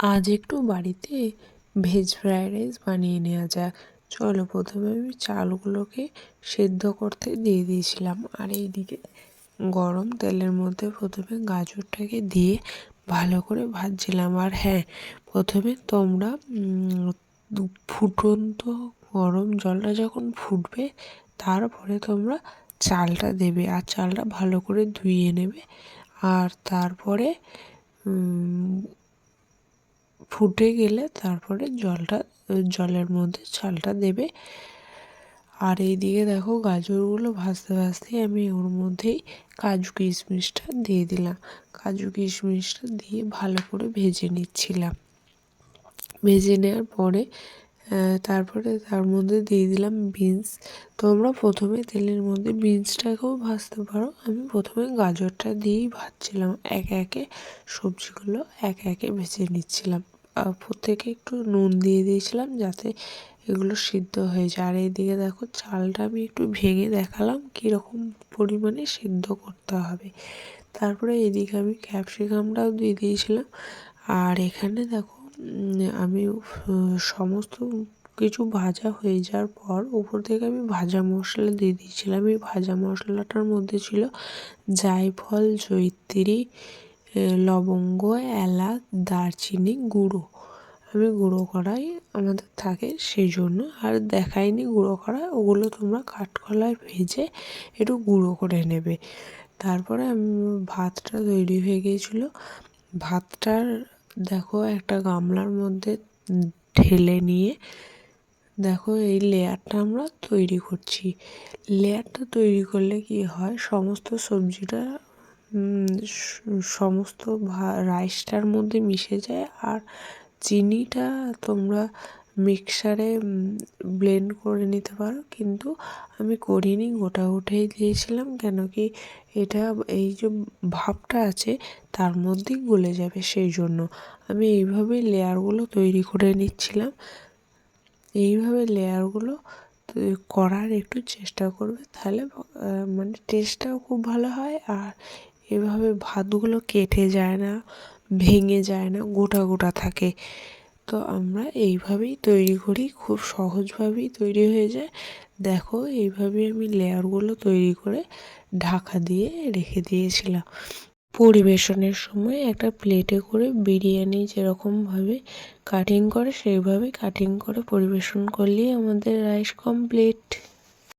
আজ একটু বাড়িতে ভেজ ফ্রায়েড রাইস বানিয়ে নেওয়া যাক। চলো প্রথমে আমি চালগুলোকে সেদ্ধ করতে দিয়ে দিয়েছিলাম। আর এইদিকে গরম তেলের মধ্যে প্রথমে গাজরটাকে দিয়ে ভালো করে ভাজছিলাম। আর হ্যাঁ প্রথমে তোমরা ফুটন্ত গরম জলটা যখন ফুটবে, তারপরে তোমরা চালটা দেবে। আর চালটা ভালো করে ধুয়ে নেবে। আর তারপরে ফুটে গেলে তারপরে জলটা, জলের মধ্যে চালটা দেবে। আর এইদিকে দেখো গাজরগুলো ভাজতে ভাজতেই আমি ওর মধ্যেই কাজু কিশমিশটা দিয়ে দিলাম। কাজু কিশমিশটা দিয়ে ভালো করে ভেজে নিচ্ছিলাম। ভেজে নেওয়ার পরে তারপরে তার মধ্যে দিয়ে দিলাম বিনস। তোমরা প্রথমে তেলের মধ্যে বিনসটাকেও ভাজতে পারো। আমি প্রথমে গাজরটা দিয়েই ভাজছিলাম। একে একে সবজিগুলো একে একে ভেজে নিচ্ছিলাম। প্রত্যেকে একটু নুন দিয়ে দিয়েছিলাম যাতে এগুলো সিদ্ধ হয়ে যায়। আর এইদিকে দেখো, চালটা আমি একটু ভেঙে দেখালাম কীরকম পরিমাণে সিদ্ধ করতে হবে। তারপরে এদিকে আমি ক্যাপসিকামটাও দিয়ে দিয়েছিলাম। আর এখানে দেখো আমি সমস্ত কিছু ভাজা হয়ে যাওয়ার পর উপর থেকে আমি ভাজা মশলা দিয়ে দিয়েছিলাম। এই ভাজা মশলাটার মধ্যে ছিল জায়ফল জৈত্রী লবঙ্গ, এলাচ, দারচিনি, গুঁড়ো। আমি গুঁড়ো করাই আমাদের থাকে সেই জন্য আর দেখাইনি গুঁড়ো করা, ওগুলো তোমরা কাঠকলায় ভেজে একটু গুঁড়ো করে নেবে। তারপরে ভাতটা তৈরি হয়ে গিয়েছিল। ভাতটার দেখো একটা গামলার মধ্যে ঢেলে নিয়ে, দেখো এই লেয়ারটা আমরা তৈরি করছি। লেয়ারটা তৈরি করলে কি হয়, সমস্ত সবজিটা সমস্ত রাইসটার মধ্যে মিশে যায় আর চিনিটা তোমরা মিক্সারে ব্লেন্ড করে নিতে পারো। কিন্তু আমি করিনি, গোটা উঠেই দিয়েছিলাম, কেন কি এটা এই যে ভাবটা আছে তার মধ্যেই গলে যাবে সেই জন্য। আমি এইভাবেই লেয়ারগুলো তৈরি করে নিচ্ছিলাম। এইভাবে লেয়ারগুলো করার একটু চেষ্টা করবে, তাহলে মানে টেস্টটাও খুব ভালো হয় আর এভাবে ভাতগুলো কেটে যায় না, ভেঙে যায় না, গোটা গোটা থাকে। তো আমরা এইভাবেই তৈরি করি, খুব সহজভাবেই তৈরি হয়ে যায়। দেখো এইভাবে আমি লেয়ারগুলো তৈরি করে ঢাকা দিয়ে রেখে দিয়েছিলাম। পরিবেশনের সময় একটা প্লেটে করে বিরিয়ানি যেরকমভাবে কাটিং করে, সেইভাবে কাটিং করে পরিবেশন করলেই আমাদের রাইস কমপ্লিট